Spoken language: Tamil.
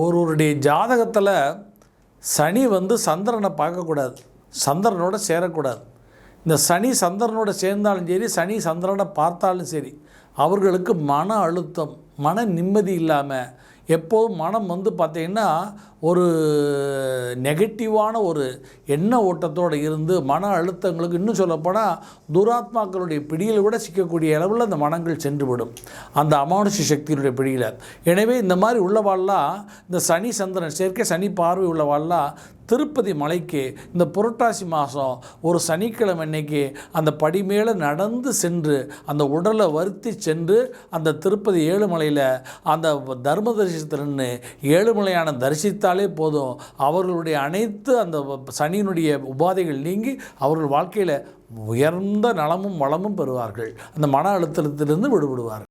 ஒருவருடைய ஜாதகத்தில் சனி வந்து சந்திரனை பார்க்கக்கூடாது. சந்திரனோட சேரக்கூடாது. இந்த சனி சந்திரனோட சேர்ந்தாலும் சரி சனி சந்திரனை பார்த்தாலும் சரி அவர்களுக்கு மன அழுத்தம் மன நிம்மதி இல்லாமல் எப்போதும் மனம் வந்து பார்த்திங்கன்னா ஒரு நெகட்டிவான ஒரு எண்ண ஓட்டத்தோடு இருந்து மன அழுத்தங்களுக்கு இன்னும் சொல்லப்போனால் துராத்மாக்களுடைய பிடியில் கூட சிக்கக்கூடிய அளவில் அந்த மனங்கள் சென்றுவிடும். அந்த அமானுஷ சக்தியினுடைய பிடியில். எனவே இந்த மாதிரி உள்ளவாள்லாம் இந்த சனி சந்திரன் செயற்கை சனி பார்வை உள்ளவாள்லாம் திருப்பதி மலைக்கு இந்த புரட்டாசி மாதம் ஒரு சனிக்கிழமை அன்னைக்கு அந்த படி மேலே நடந்து சென்று அந்த உடலை வருத்தி சென்று அந்த திருப்பதி ஏழுமலையில் அந்த தர்ம தரிசனத்தில் நின்று ஏழுமலையான தரிசித்தாலே போதும். அவர்களுடைய அனைத்து அந்த சனியினுடைய உபாதைகள் நீங்கி அவர்கள் வாழ்க்கையில் உயர்ந்த நலமும் வளமும் பெறுவார்கள். அந்த மன அழுத்தத்திலிருந்து விடுபடுவார்கள்.